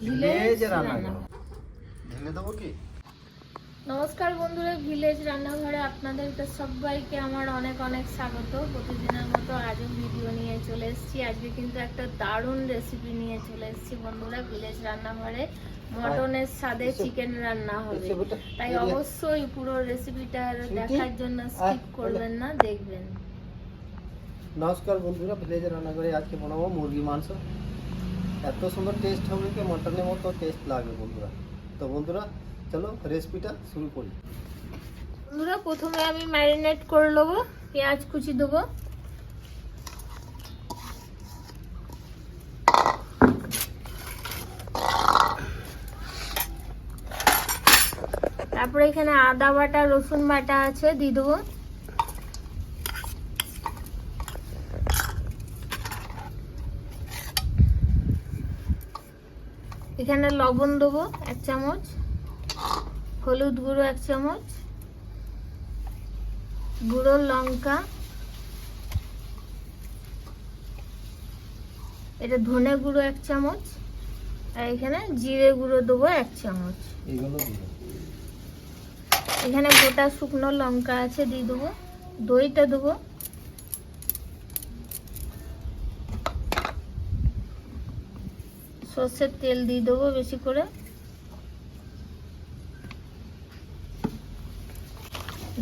Village রান্না রান্নাঘর। ঢেলে দেবো কি? নমস্কার বন্ধুরা ভিলেজ রান্নাঘরে আপনাদেরকে সবাইকে আমার অনেক অনেক স্বাগত। প্রতিদিনের মতো আজও ভিডিও নিয়ে চলে এসেছি। আজকে কিন্তু একটা দারুণ রেসিপি নিয়ে চলে এসেছি বন্ধুরা ভিলেজ রান্নাঘরে। মটনের স্বাদে চিকেন রান্না হবে। তাই অবশ্যই পুরো রেসিপিটা দেখার জন্য স্কিপ করবেন না দেখবেন। নমস্কার বন্ধুরা ভিলেজের রান্নাঘরে আজকে বানাবো মুরগি মাংস। এত সুন্দর টেস্ট হবে কি? মটনের মতো টেস্ট লাগবে বন্ধুরা। তো বন্ধুরা, চলো রেসিপিটা শুরু করি। বন্ধুরা, প্রথমে আমি ম্যারিনেট করে নেব, পেঁয়াজ কুচি দেবো। তারপরে এখানে আদা বাটা, রসুন বাটা আছে, দিয়ে দেবো। এখানে লবণ দেবো এক চামচ হলুদ গুঁড়ো এক চামচ গুঁড়ো লঙ্কা এটা ধনে গুঁড়ো এক চামচ আর এখানে জিরে গুঁড়ো দেবো এক চামচ। এখানে গোটা শুকনো লঙ্কা আছে দিয়ে দেবো। দইটা দেবো। সর্ষের তেল দিয়ে দেবো বেশি করে।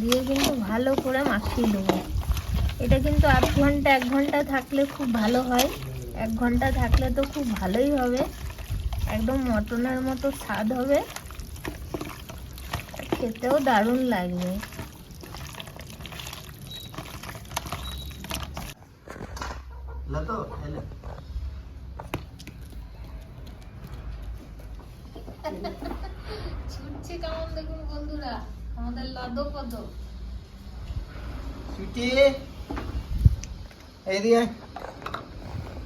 দিয়ে কিন্তু ভালো করে মাখিয়ে দেবো। এটা কিন্তু আধ ঘণ্টা, এক ঘণ্টা থাকলে খুব ভালো হয়। এক ঘণ্টা থাকলে তো খুব ভালোই হবে। একদম মটনের মতো স্বাদ হবে। খেতেও দারুণ লাগবে। ছুটছে কেমন দেখুন বন্ধুরা? আমাদের লদ পদ ছুটি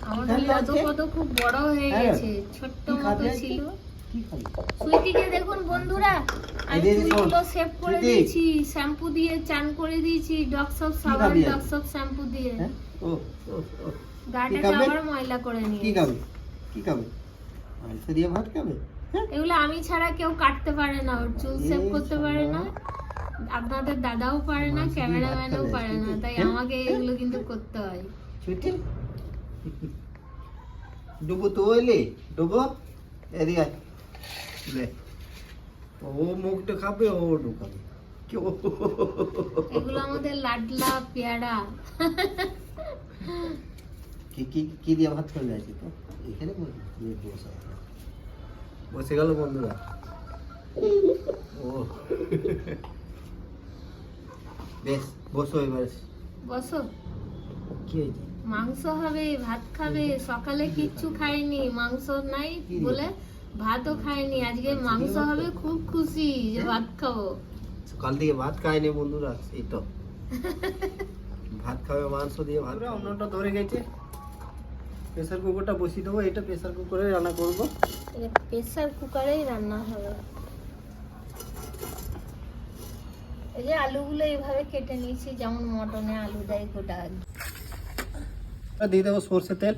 আমাদের লদ পদ খুব বড় হয়ে হ্যাঁ। গেছে ছোট্ট মতো ছিল। সুইটিকে দেখুন বন্ধুরা আমি এই যে শোন, চুলগুলো সেভ করে দিয়েছি শ্যাম্পু দিয়ে চান করে দিয়েছি সাবান? শ্যাম্পু দিয়ে। হ্যাঁ? ও গাটা আবার ময়লা করে কি নিয়ে খাবে? কি খাবে? মাংস দিয়ে ভাত খাবে? এগুলো আমি ছাড়া কেউ কাটতে পারে না ওর চুল সেভ করতে পারে না। আপনাদের দাদাও পারে না ক্যামেরাম্যানও পারে না তাই আমাকে এগুলো কিন্তু করতে হয়। ছুটি ডুবো তো এলি ডুবো? এদিকে ও মুখটা খাবে ও ঢুকাবে। কি এগুলো আমাদের লাডলা পেয়ারা। কি কি কি দিয়ে ভাত চলে আছে তো? এখানে বসে বসে গেল বন্ধুরা। ও বেশ বসো এবার। বসো। কি হয়েছে? মাংস হবে ভাত খাবে সকালে কিচ্ছু খায়নি মাংস নাই বলে ভাতও খায়নি আজকে মাংস হবে খুব খুশি যে ভাত খাব। সকাল থেকে ভাত খায়নি বন্ধুরা এই তো। ভাত খাবে মাংস দিয়ে ভাত অন্যটা ধরে গেছে। প্রেসার কুকারটা বসিয়ে দেবো এটা প্রেসার কুকারে রান্না করব। প্রেসার কুকারেই রান্না হবে। এই যে আলুগুলো এইভাবে কেটে নিয়েছি, যেমন মটনে আলু দেয় গোটা দিয়ে দেবো সর্ষে তেল।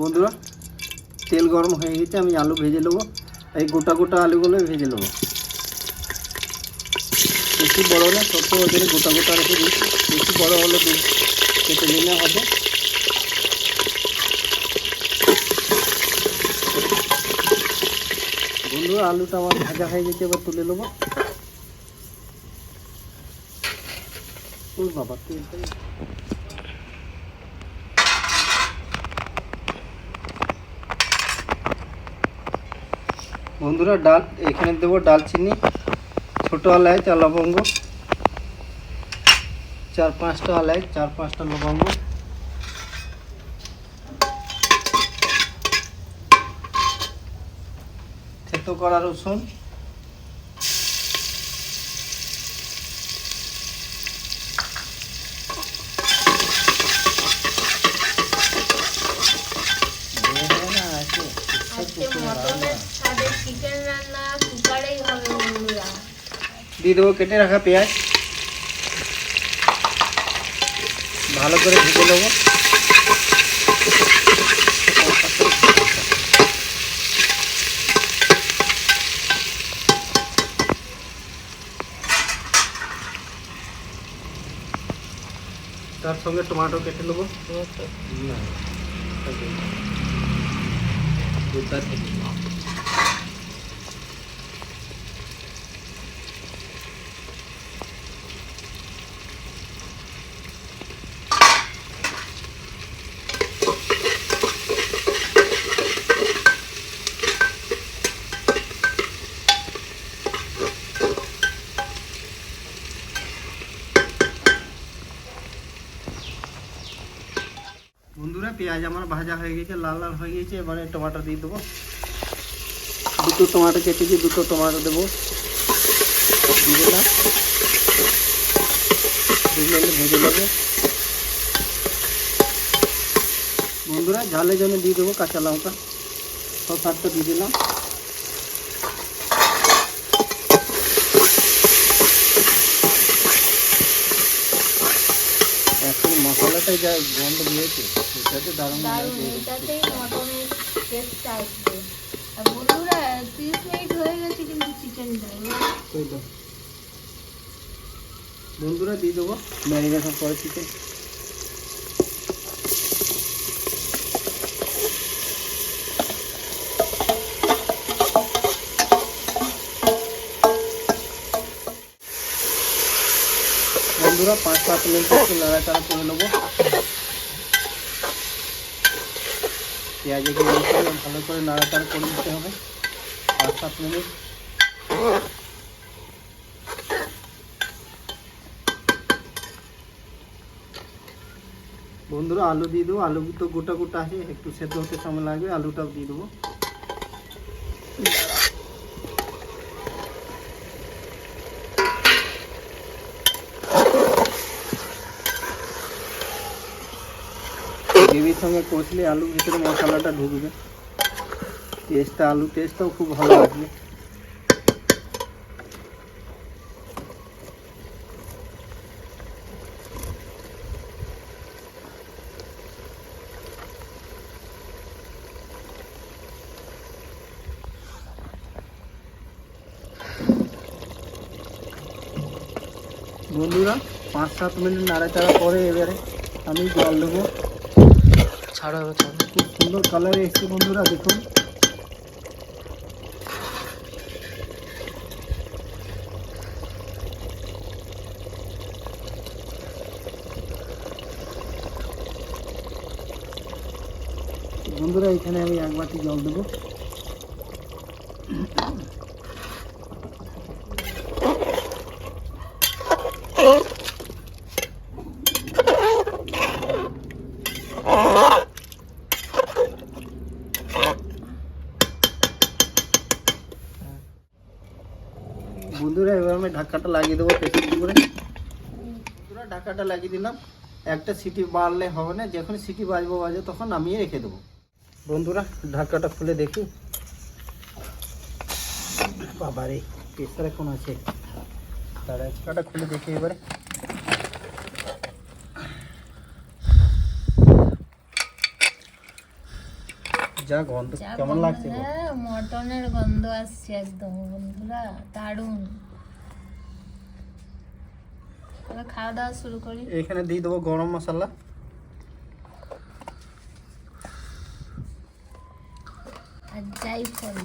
বন্ধুরা তেল গরম হয়ে গেছে, আমি আলু ভেজে নেব। এই গোটা গোটা আলুগুলো ভেজে নেব। বেশি বড় না, ছোট ওদের গোটা গোটা রেখে দিচ্ছি বেশি বড় হলে কেটে নিলে হবে। বন্ধুরা আলুটা আমার ভাজা হয়ে গেছে, এবার তুলে নেব। বাবা, তেলটা বন্ধুরা, ডাল, এখানে দেবো ডালচিনি, ছোটো এলাচ চার লবঙ্গ। চার পাঁচটা এলাচ চার পাঁচটা লবঙ্গ। থেতো করা রসুন আজকে মটনের স্বাদে দিয়ে দেবো কেটে রাখা পেঁয়াজ। ভালো করে ভেজে নেব। তার সঙ্গে টমেটো কেটে নেব। না পেঁয়াজ আমার ভাজা হয়ে গেছে, লাল লাল হয়ে গেছে, এবারে টমেটো দিয়ে দেবো। দুটো টমেটো কেটেছি, দুটো টমেটো দেবো। দিয়ে দিলাম দু মিনিট ভেজে নেব বন্ধুরা ঝালের জন্য দিয়ে দেবো কাঁচা লঙ্কা। সব সাতটা দিয়ে দিলাম। এখন মশলাটাই যা গন্ধ দিয়েছে সেটাতে দারুণ দারুণ। এটাতেই মটনের টেস্ট আসবে বন্ধুরা তিরিশ মিনিট হয়ে গেছে কিন্তু চিকেন যায়নি ওই তো। বন্ধুরা দিয়ে দেবো ম্যারিনেশন করে চিকেন বন্ধুরা, পাঁচ সাত মিনিট একটু নাড়াচাড়া করে নেব। পেঁয়াজে দিয়ে ভালো করে নাড়াচাড়া করে দিতে হবে। পাঁচ সাত মিনিট। বন্ধুরা, আলু দিয়ে দেবো। আলু তো গোটা গোটা আছে, একটু সেদ্ধ হতে সময় লাগবে, আলুটাও দিয়ে দেবো। সঙ্গে কষলে আলুর ভিতরে মশলাটা ঢুকবে। টেস্টটা আলু টেস্টটাও খুব ভালো আসবে বন্ধুরা, পাঁচ সাত মিনিট নাড়াচাড়া পরে এবারে আমি জল দেবো। ছাড়ো এবার খুব সুন্দর কালার এসছে বন্ধুরা, দেখুন। বন্ধুরা, এখানে আমি এক বাটি জল দেবো বন্ধুরা এবার আমি ঢাকাটা লাগিয়ে দেবো প্রেসার কুকারে বন্ধুরা ঢাকাটা লাগিয়ে দিলাম। একটা সিটি বাড়লে হবে না যখন সিটি বাজবো বাজে তখন নামিয়ে রেখে দেবো। বন্ধুরা ঢাকাটা খুলে দেখি। বাবারে প্রেসার এখন আছে? তারা ঢাকাটা খুলে দেখি এবারে। যা গন্ধ কেমন লাগছে হ্যাঁ মটনের গন্ধ আসছে একদম বন্ধুরা দারুণ। তাহলে খাওয়া দাওয়া শুরু করি। এখানে দিয়ে দেবো গরম মশলা। আর যাই ফল।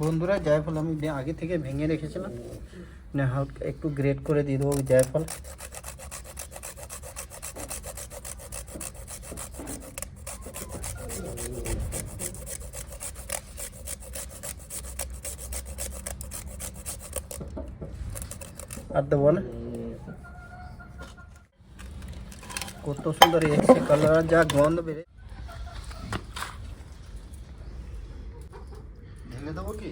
বন্ধুরা জায়ফল আমি আগে থেকে ভেঙে রেখেছিলাম। না একটু গ্রেট করে দিয়ে দেবো জায়ফল আর দেবো না। কত সুন্দর এসছে কালার যা গন্ধ বেড়ে ভেঙে দেবো কি?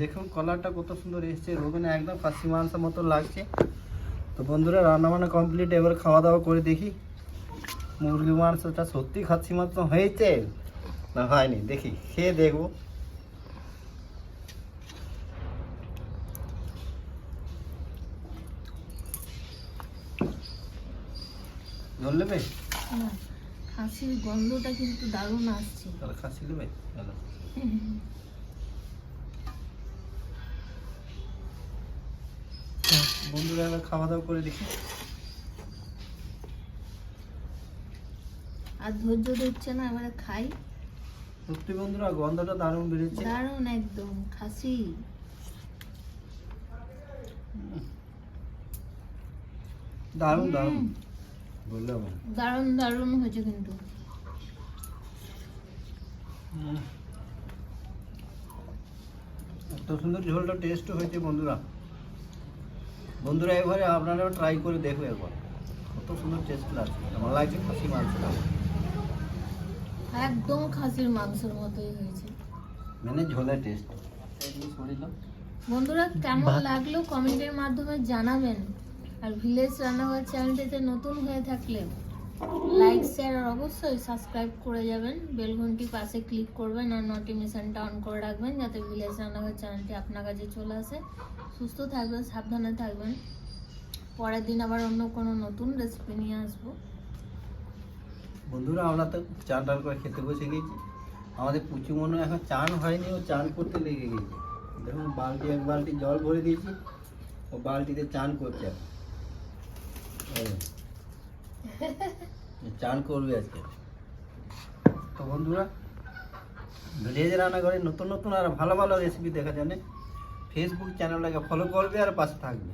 দেখুন কলারটা কত সুন্দর এসছে। রোবেনে একদম খাসি মাংস মতো লাগছে। তো বন্ধুরা রান্না বান্না কমপ্লিট এবার খাওয়া দাওয়া করে দেখি। মুরগি মাংসটা সত্যি খাচ্ছি মাংস হয়েছে? না হয়নি। দেখি খেয়ে দেখব। জল নেবে? না খাসির গন্ধটা কিন্তু দারুণ আসছে। তাহলে খাসি নেবে? ভালো। বন্ধুরা এবার খাওয়া দাওয়া করে দেখি। আর ধৈর্য ধরছে না এবারে খাই। সত্যি বন্ধুরা গন্ধটা দারুণ বেড়েছে দারুণ একদম খাসি। দারুণ। দারুণ। বললাম। দারুণ দারুণ হয়েছে কিন্তু। এত সুন্দর ঝোলটা টেস্ট হয়েছে বন্ধুরা। বন্ধুরা এবারে আপনারাও ট্রাই করে দেখবে একবার। কত সুন্দর টেস্ট লাগছে। আমার লাগছে? খাসি মাংসটা? একদম খাসির মাংসের মতোই হয়েছে। মানে ঝোলের টেস্ট বন্ধুরা কেমন। লাগল কমেন্টের মাধ্যমে জানাবেন। আর ভিলেজ রান্নাঘর চ্যানেলটিতে নতুন হয়ে থাকলে লাইক শেয়ার আর অবশ্যই সাবস্ক্রাইব করে যাবেন। বেল ঘন্টি পাশে ক্লিক করবেন আর নোটিফিকেশনটা অন করে রাখবেন যাতে ভিলেজ রান্নাঘর চ্যানেলটি আপনার কাছে চলে আসে। সুস্থ থাকবেন, সাবধানে থাকবেন। পরের দিন আবার অন্য কোনো নতুন রেসিপি নিয়ে আসব। বন্ধুরা, আমরা তো চান টান করে খেতে বসে গেছি। আমাদের পুচু মনে এখন চান হয়নি, ও চান করতে লেগে গেছে। দেখুন, বালতি এক বালতি জল ভরে দিয়েছি। ও বালতিতে চান করছে। চান করবে আজকে। তো বন্ধুরা, ভিলেজ রান্নাঘরে নতুন নতুন আর ভালো ভালো রেসিপি দেখা জানে ফেসবুক চ্যানেলটাকে ফলো করবে আর পাশে থাকবে।